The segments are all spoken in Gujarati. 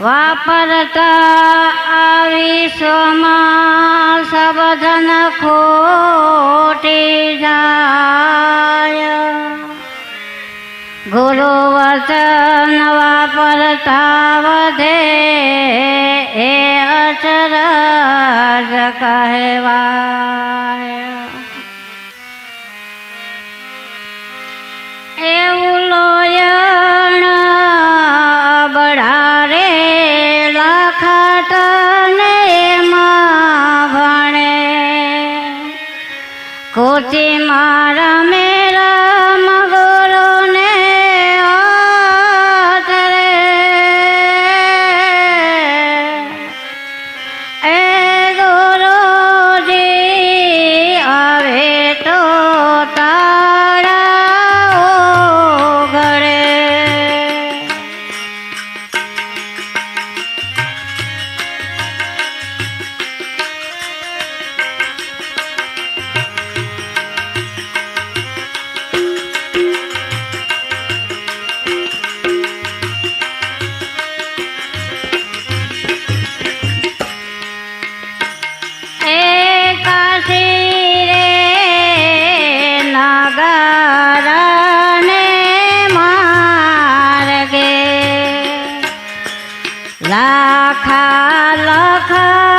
વાપરતા આવી સોમાં સબધન ખોટી જાય. ગુરુ વચન વાપરતા વધે એ અચરજ કહેવા. લાખા લખા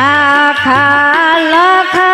าคาลาคา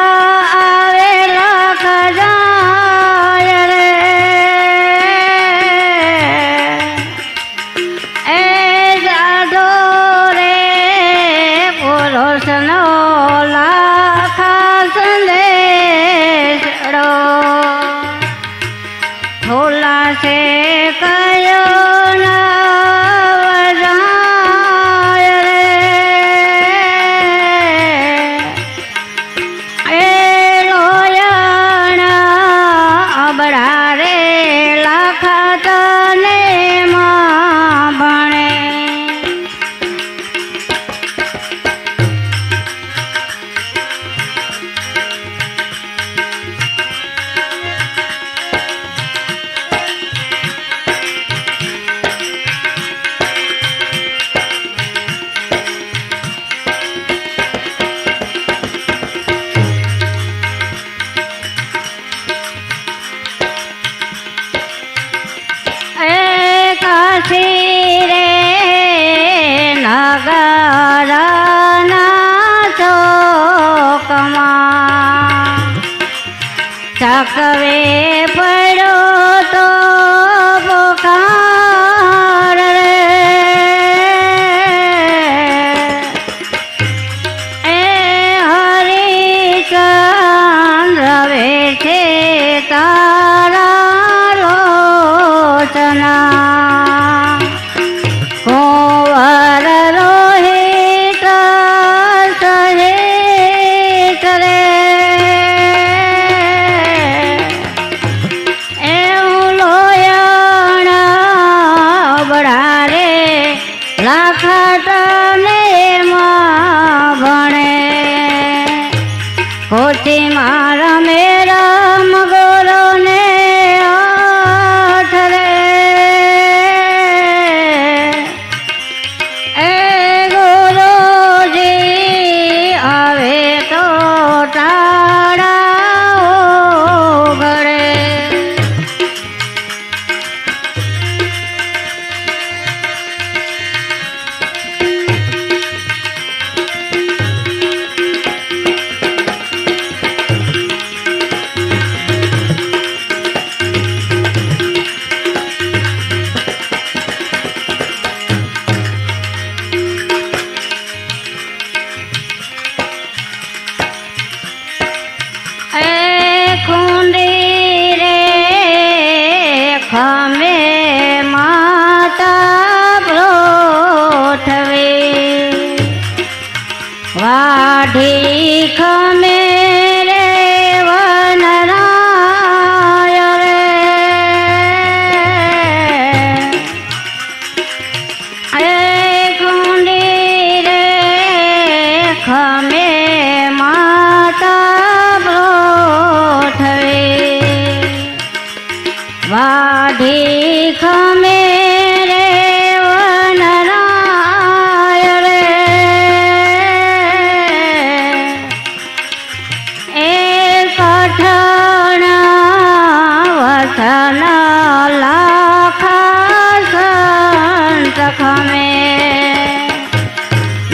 વાઢી ખમે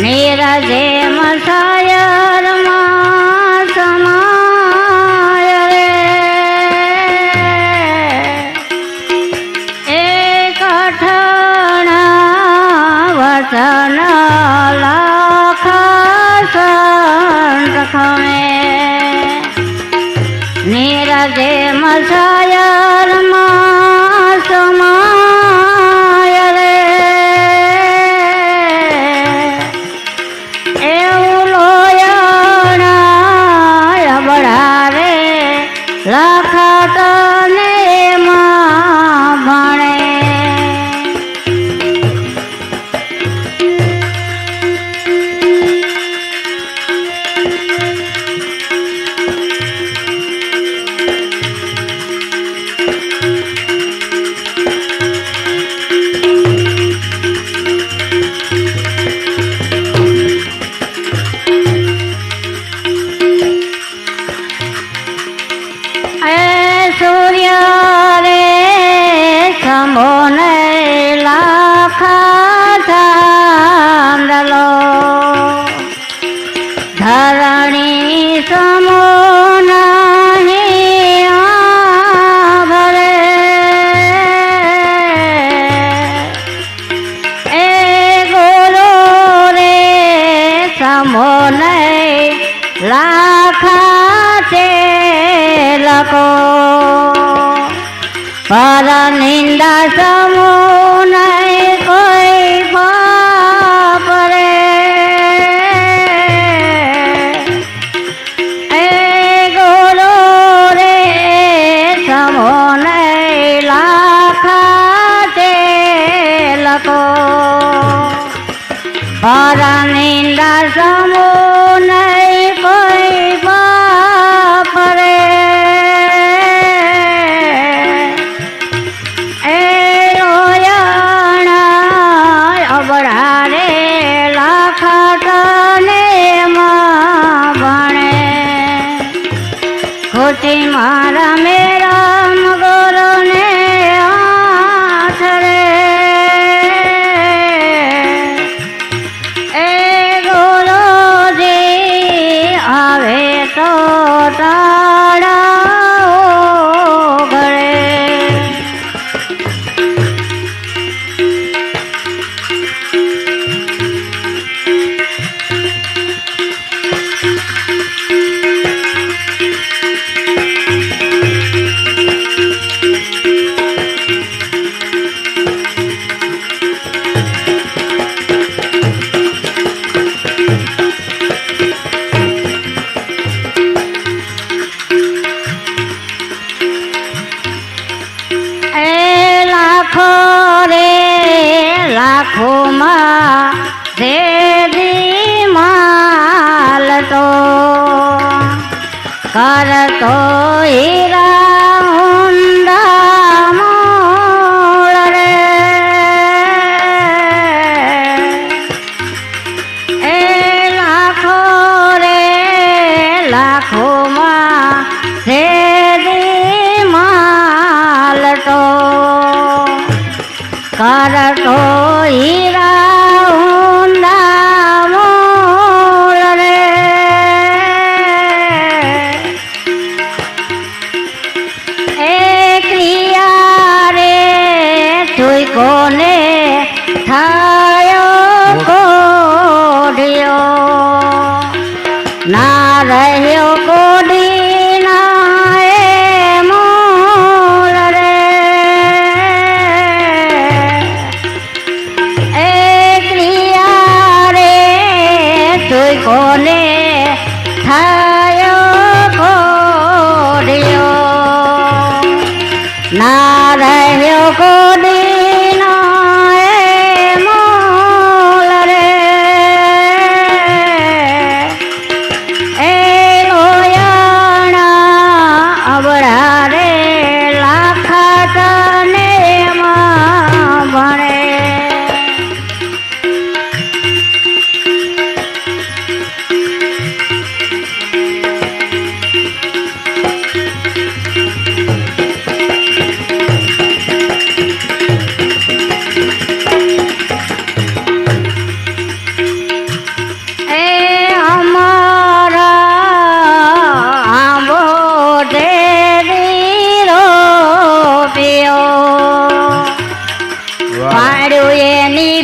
મેરા જેમ સાયરમાં મને લાખાચે લકો પર નિંદા સમૂહ લાખને માં ભણે. ખોટી મારા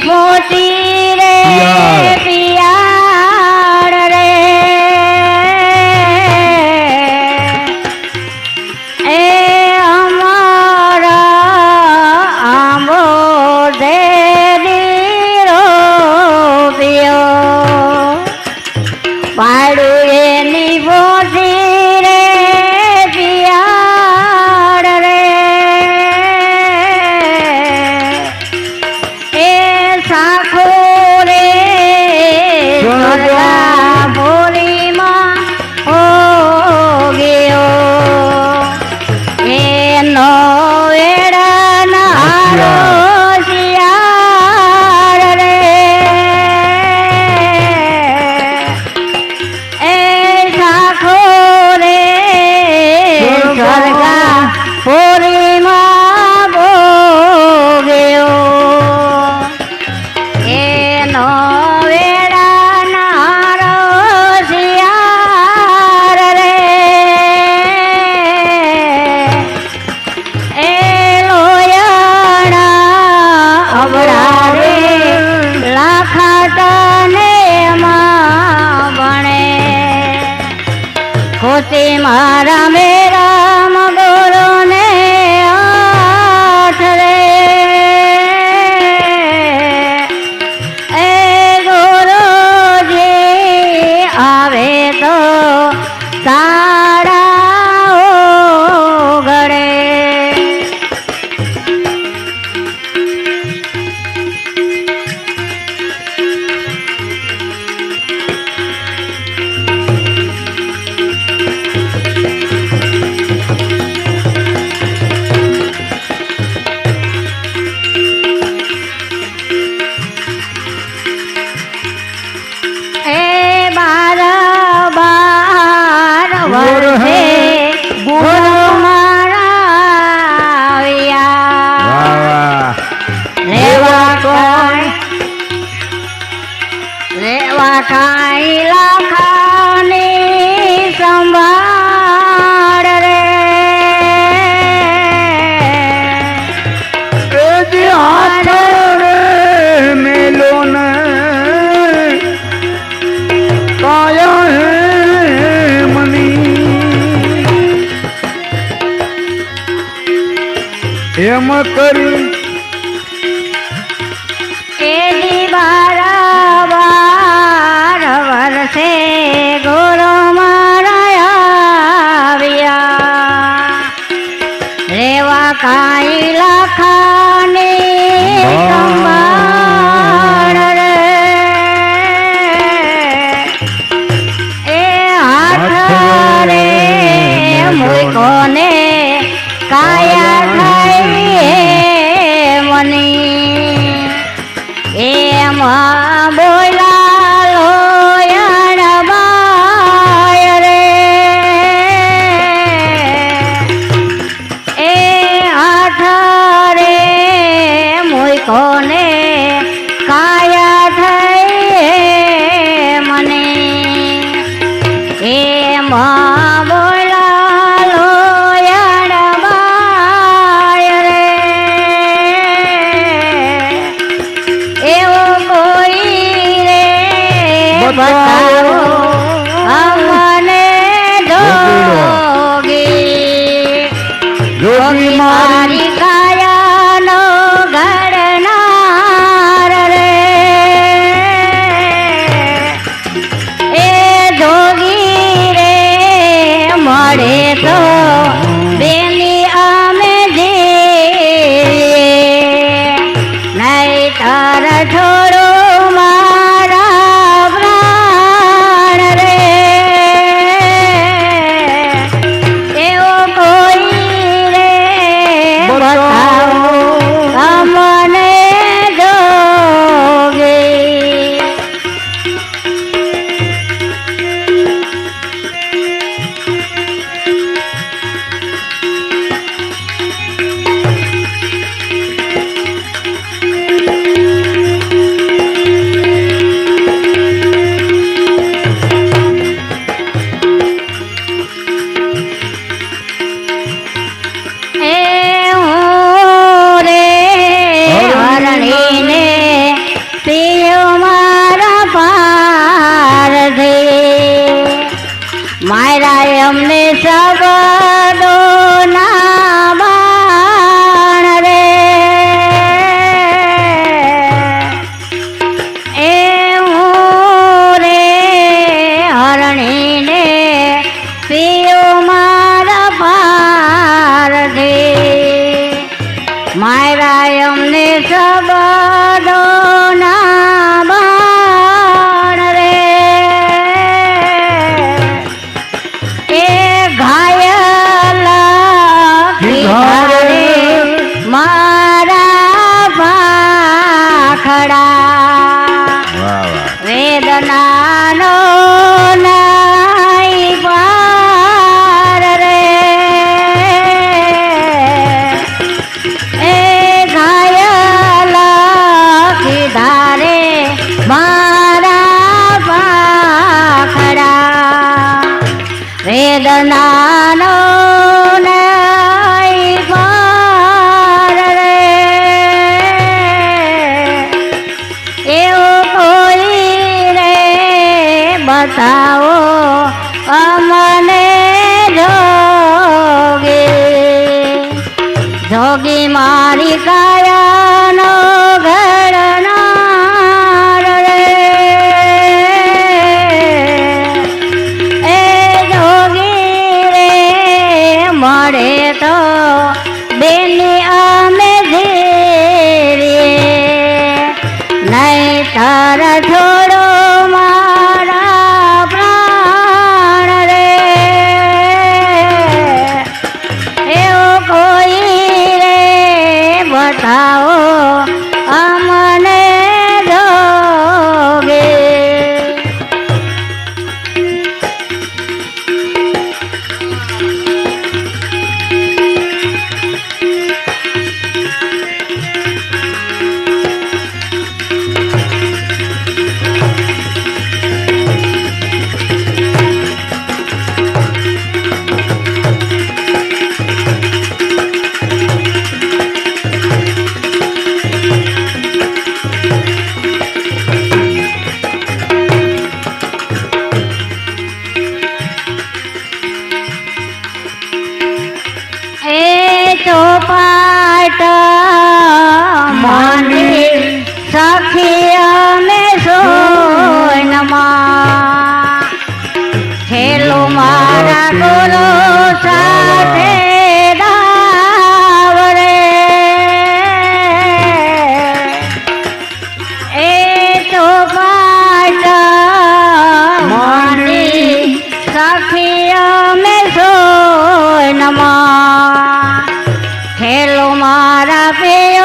போற்றி ઠાઈલા ખાને સંભાળ રે. એજી હાથ રે મેલો ને એમ કરી வேதனான હેલો મારા પે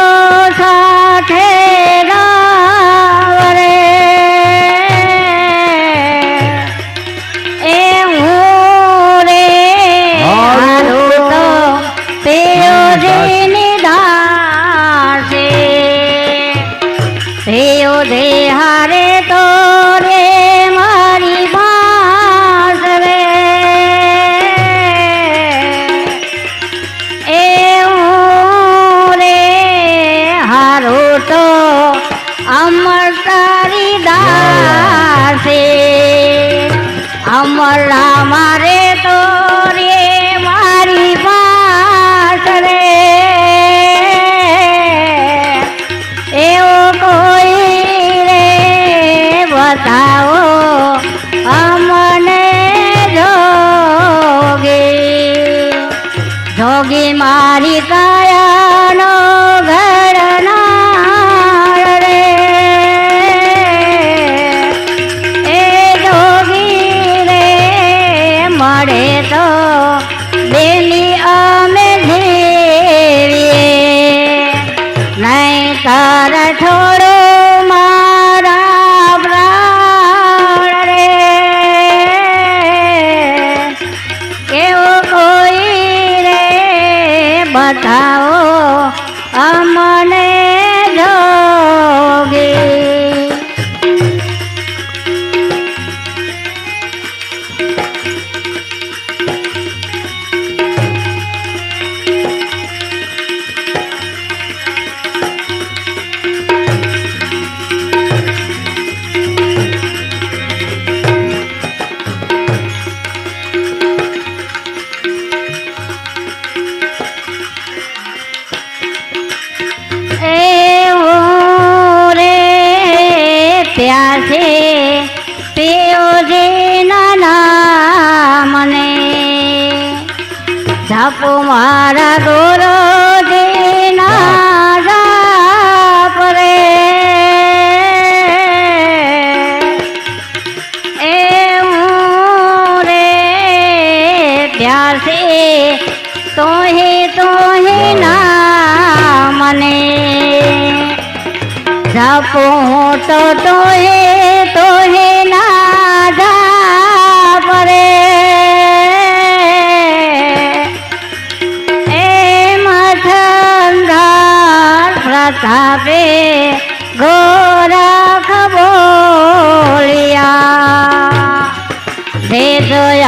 મારી કા બતાવો અમન જાપ મારા ગુરુજીના જાપ રે એ રે ત્યારથી તોહે તોહે ના મને જાપો તો તોહે তবে গোরা খবলিয়া হৃদয়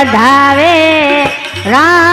વધાવે રામ